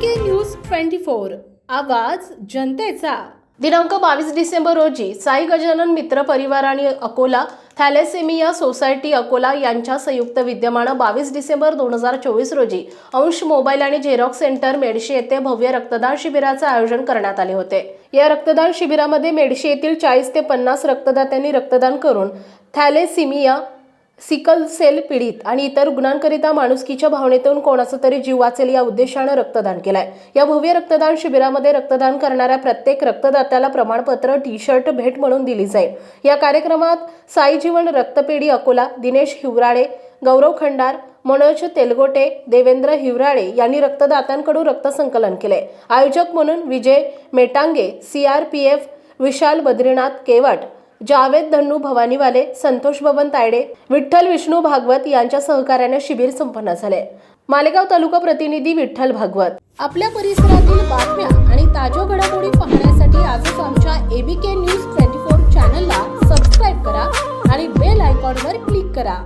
के use twenty four आवाज जनतेचा. दिनांक बावीस डिसेंबर रोजी साई गजानन मित्र परिवार आणि अकोला थॅलेसेमिया सोसायटी अकोला यांच्या संयुक्त विद्यमानं बावीस डिसेंबर दोन हजार चोवीस रोजी अंश मोबाईल आणि झेरॉक्स सेंटर मेडशी येथे भव्य रक्तदान शिबिराचे आयोजन करण्यात आले होते. या रक्तदान शिबिरामध्ये मेडशी येथील चाळीस ते पन्नास रक्तदात्यांनी रक्तदान करून थॅलेसिमिया सिकल सेल पीडित आणि इतर रुग्णांकरिता माणुसकीच्या भावनेतून कोणाचा तरी जीव वाचेल या उद्देशानं रक्तदान केलंय. या भव्य रक्तदान शिबिरामध्ये रक्तदान करणाऱ्या प्रत्येक रक्तदात्याला प्रमाणपत्र टी शर्ट भेट म्हणून दिली जाईल. या कार्यक्रमात साई जीवन रक्तपेढी अकोला दिनेश हिवराळे गौरव खंडार मनोज तेलगोटे देवेंद्र हिवराळे यांनी रक्तदात्यांकडून रक्तसंकलन केले आयोजक म्हणून Vijay Metange C R P F Vishal Badrinath Kewat Javed Dhannu Bhavaniwale Santosh Baban Tayde Vitthal Vishnu Bhagwat यांच्या सहकार्याने शिबिर संपन्न झाले. मालेगाव तालुका प्रतिनिधी विठ्ठल भागवत. आपल्या परिसरातील बातम्या आणि ताज्या घडामोडी पाहण्यासाठी आजच आमच्या एबीके न्यूज ट्वेंटी फोर चॅनलला सबस्क्राईब करा आणि बेल आयकॉनवर क्लिक करा.